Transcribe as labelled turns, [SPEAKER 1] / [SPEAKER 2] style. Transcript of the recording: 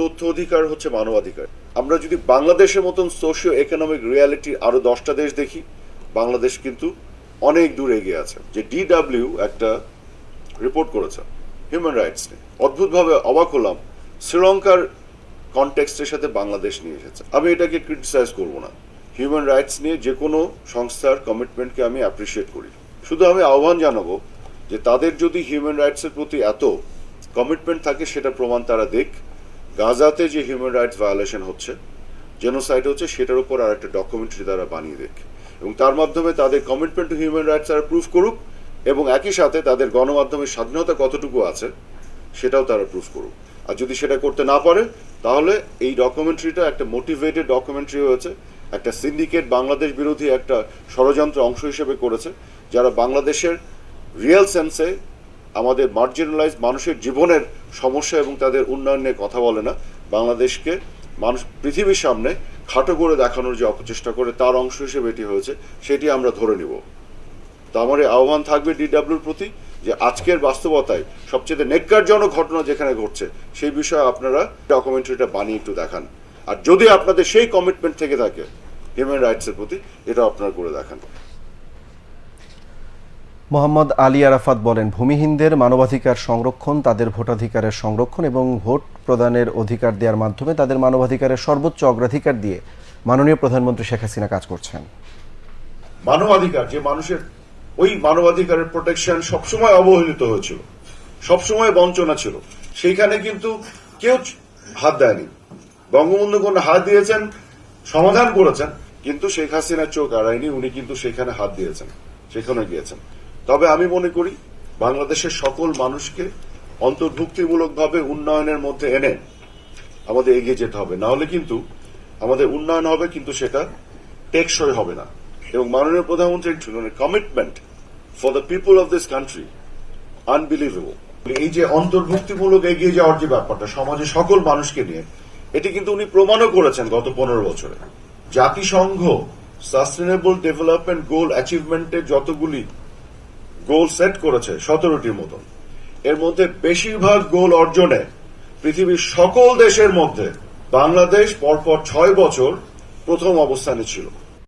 [SPEAKER 1] তথ্য অধিকার হচ্ছে মানবাধিকার। আমরা যদি বাংলাদেশের মতন সোশিও ইকোনমিক রিয়ালিটি আরও দশটা দেশ দেখি, বাংলাদেশ কিন্তু অনেক দূর এগিয়ে আছে, যে ডিডাব্লিউ একটা রিপোর্ট করেছে হিউম্যান রাইটস নিয়ে। অদ্ভুতভাবে অবাক হলাম, শ্রীলঙ্কার কনটেক্সটের সাথে বাংলাদেশ নিয়ে এসেছে। আমি এটাকে ক্রিটিসাইজ করব না। হিউম্যান রাইটস নিয়ে যে কোনো সংস্থার কমিটমেন্টকে আমি অ্যাপ্রিসিয়েট করি। শুধু আমি আহ্বান জানাব যে তাদের যদি হিউম্যান রাইটসের প্রতি এত কমিটমেন্ট থাকে, সেটা প্রমাণ তারা দেখ। গাজাতে যে হিউম্যান রাইটস ভায়োলেশন হচ্ছে জেনোসাইড হচ্ছে, সেটার উপর আর একটা ডকুমেন্টারি তারা বানিয়ে দেখ। এবং তার মাধ্যমে তাদের কমিটমেন্ট টু হিউম্যান রাইটস তারা প্রুফ করুক, এবং একই সাথে তাদের গণমাধ্যমের স্বাধীনতা কতটুকু আছে, সেটাও তারা প্রুফ করুক। আর যদি সেটা করতে না পারে, তাহলে এই ডকুমেন্টারিটা একটা মোটিভেটেড ডকুমেন্টারি হয়েছে, একটা সিন্ডিকেট বাংলাদেশ বিরোধী একটা ষড়যন্ত্র অংশ হিসেবে করেছে, যারা বাংলাদেশের রিয়েল সেন্সে আমাদের মার্জিনালাইজ মানুষের জীবনের সমস্যা এবং তাদের উন্নয়ন নিয়ে কথা বলে না। বাংলাদেশকে মানুষ, পৃথিবীর সামনে খাটো করে দেখানোর যে অপচেষ্টা করে, তার অংশ হিসেবে এটি হয়েছে, সেটি আমরা ধরে নিব। তো আমার এই আহ্বান থাকবে ডিডাব্লিউর প্রতি যে আজকের বাস্তবতায় সবচেয়ে নেককারজনক ঘটনা যেখানে ঘটছে, সেই বিষয়ে আপনারা ডকুমেন্টারিটা বানিয়ে একটু দেখান। আর যদি আপনাদের সেই কমিটমেন্ট থেকে থাকে হিউম্যান রাইটসের প্রতি এটা আপনারা করে দেখান।
[SPEAKER 2] মোহাম্মদ আলী আরাফাত বলেন, ভূমিহীনদের মানবাধিকার সংরক্ষণ, তাদের ভোটাধিকারের সংরক্ষণ এবং ভোট প্রদানের অধিকার দেওয়ার মাধ্যমে তাদের মানবাধিকারের সর্বোচ্চ অগ্রাধিকার দিয়ে মাননীয় প্রধানমন্ত্রী শেখ হাসিনা কাজ করছেন।
[SPEAKER 1] মানবাধিকার, যে মানুষের ওই মানবাধিকারের প্রোটেকশন সবসময় অবহেলিত হয়েছিল, সবসময় বঞ্চনা ছিল, সেইখানে কিন্তু কেউ হাত দেয়নি। বঙ্গবন্ধু কোন হাত দিয়েছেন, সমাধান করেছেন, কিন্তু শেখ হাসিনার চোখ আড়ায়নি, উনি কিন্তু সেখানে হাত দিয়েছেন, সেখানে গিয়েছেন। তবে আমি মনে করি বাংলাদেশের সকল মানুষকে অন্তর্ভুক্তিমূলকভাবে উন্নয়নের মধ্যে এনে আমাদের এগিয়ে যেতে হবে। না হলে কিন্তু আমাদের উন্নয়ন হবে, কিন্তু সেটা টেকসই হবে না। এবং মাননীয় প্রধানমন্ত্রীর commitment for the people of this country unbelievable এই যে অন্তর্ভুক্তিমূলক এগিয়ে যাওয়ার যে ব্যাপারটা সমাজে সকল মানুষকে নিয়ে, এটি কিন্তু উনি প্রমাণও করেছেন গত পনেরো বছরে। জাতিসংঘ সাস্টেনেবল ডেভেলপমেন্ট গোল অ্যাচিভমেন্টের যতগুলি গোল সেট করেছে সতেরোটির মতন। এর মধ্যে বেশিরভাগ গোল অর্জনে পৃথিবীর সকল দেশের মধ্যে বাংলাদেশ পরপর ছয় বছর প্রথম অবস্থানে ছিল।